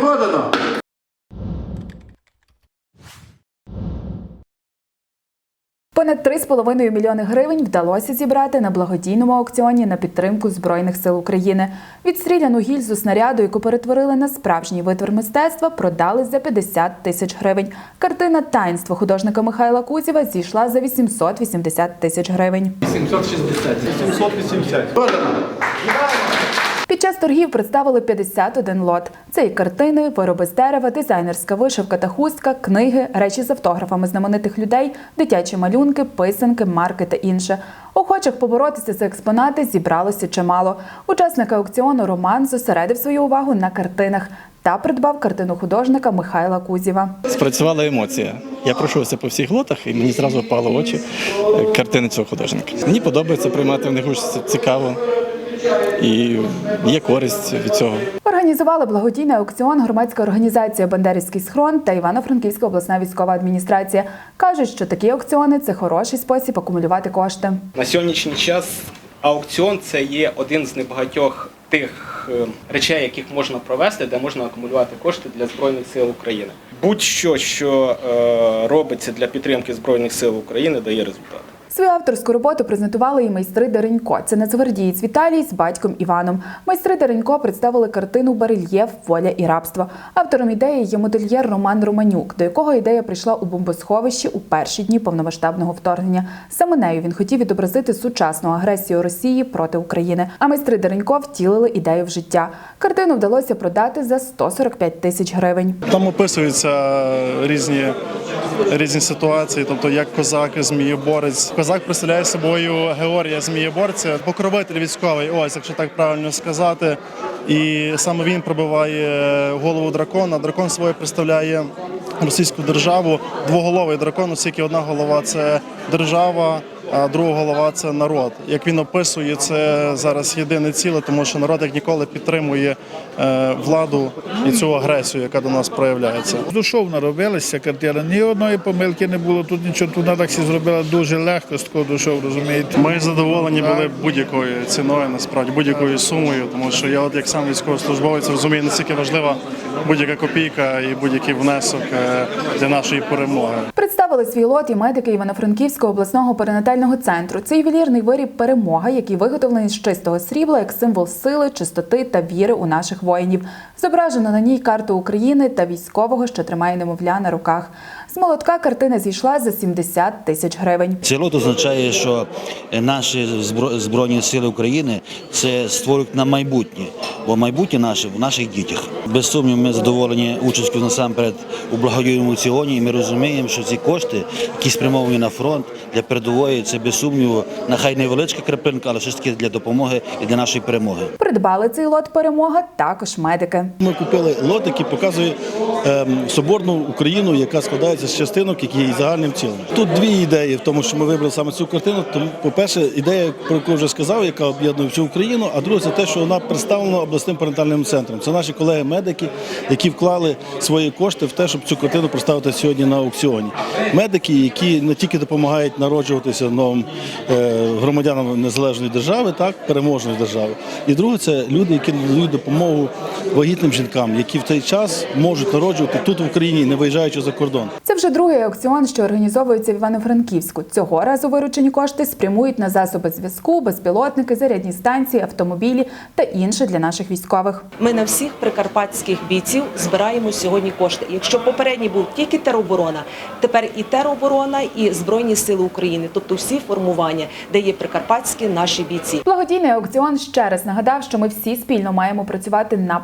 Продано. Понад 3,5 мільйони гривень вдалося зібрати на благодійному аукціоні на підтримку Збройних сил України. Відстріляну гільзу снаряду, яку перетворили на справжній витвір мистецтва, продали за 50 тисяч гривень. Картина Таїнство художника Михайла Кузєва зійшла за 880 тисяч гривень. 780. Продано. Торгів представили 51 лот. Це і картини, вироби з дерева, дизайнерська вишивка та хустка, книги, речі з автографами знаменитих людей, дитячі малюнки, писанки, марки та інше. Охочих поборотися за експонати зібралося чимало. Учасник аукціону Роман зосередив свою увагу на картинах та придбав картину художника Михайла Кузєва. Спрацювала емоція. Я пройшовся по всіх лотах, і мені зразу впало в очі е, картини цього художника. Мені подобається приймати в них участь цікаво і є користь від цього. Організували благодійний аукціон громадська організація Бандерівський схрон та Івано-Франківська обласна військова адміністрація. кажуть, що такі аукціони це хороший спосіб акумулювати кошти. На сьогоднішній час аукціон це є один з небагатьох тих е, речей, яких можна провести, де можна акумулювати кошти для Збройних сил України. Будь-що, що е, робиться для підтримки Збройних сил України, дає результат. Свою авторську роботу презентували і майстри Деренько. Це нацгвардієць Віталій з батьком Іваном. Майстри Деренько представили картину Барельєф, воля і рабство. Автором ідеї є модельєр Роман Романюк, до якого ідея прийшла у бомбосховищі у перші дні повномасштабного вторгнення. Саме нею він хотів відобразити сучасну агресію Росії проти України. А майстри Деренько втілили ідею в життя. Картину вдалося продати за 145 тисяч гривень. Там описуються різні, різні ситуації, тобто як козак, змієборець. Козак представляє собою Георгія Змієборця, покровитель військовий, ось якщо так правильно сказати. І саме він пробиває голову дракона. Дракон своє представляє російську державу. Двоголовий дракон, оскільки одна голова це держава. А друга голова це народ. Як він описує, це зараз єдине ціле, тому що народ як ніколи підтримує е, владу і цю агресію, яка до нас проявляється. Душовно робилася картина, ні одної помилки не було. Тут нічого тут так всі зробила дуже легко з такого душов, розумієте. Ми задоволені були будь-якою ціною, насправді будь-якою сумою, тому що я, от як сам військовослужбовець, розумію, наскільки важлива будь-яка копійка і будь-який внесок е, для нашої перемоги. Представили свій лот і медики Івано-Франківського обласного перинатального центру. Це ювелірний виріб перемога, який виготовлений з чистого срібла як символ сили, чистоти та віри у наших воїнів. Зображено на ній карту України та військового, що тримає немовля на руках. З молотка картина зійшла за 70 тисяч гривень. Цей лот означає, що наші збро- збройні сили України це створюють на майбутнє, бо майбутнє наше в наших дітях. Без сумніву, ми задоволені участю насамперед у благодійному аукціоні, і ми розуміємо, що ці кошти, які спрямовані на фронт для передової, це без сумніву, нехай невеличка крапинка, але все ж таки для допомоги і для нашої перемоги. Придбали цей лот перемога також медики. Ми купили лот, який показує ем, соборну Україну, яка складається з частинок, які є загальним цілим. Тут дві ідеї в тому, що ми вибрали саме цю картину. Тому, по-перше, ідея, про яку вже сказав, яка об'єднує всю Україну. А друге, це те, що вона представлена обласним парентальним центром. Це наші колеги-медики, які вклали свої кошти в те, щоб цю картину представити сьогодні на аукціоні. Медики, які не тільки допомагають народжуватися новим е, громадянам незалежної держави, так переможної держави. І друге, це люди, які надають допомогу вагітним жінкам, які в той час можуть народжувати тут в Україні, не виїжджаючи за кордон. Це вже другий аукціон, що організовується в Івано-Франківську. Цього разу виручені кошти спрямують на засоби зв'язку, безпілотники, зарядні станції, автомобілі та інше для наших військових. Ми на всіх прикарпатських бійців збираємо сьогодні кошти. Якщо попередній був тільки тероборона, тепер і тероборона, і Збройні Сили України, тобто всі формування, де є прикарпатські наші бійці. Благодійний аукціон ще раз нагадав, що ми всі спільно маємо працювати на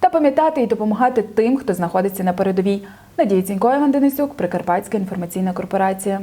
та пам'ятати і допомагати тим, хто знаходиться на передовій. Надія Цінько, Іван Денисюк, Прикарпатська інформаційна корпорація.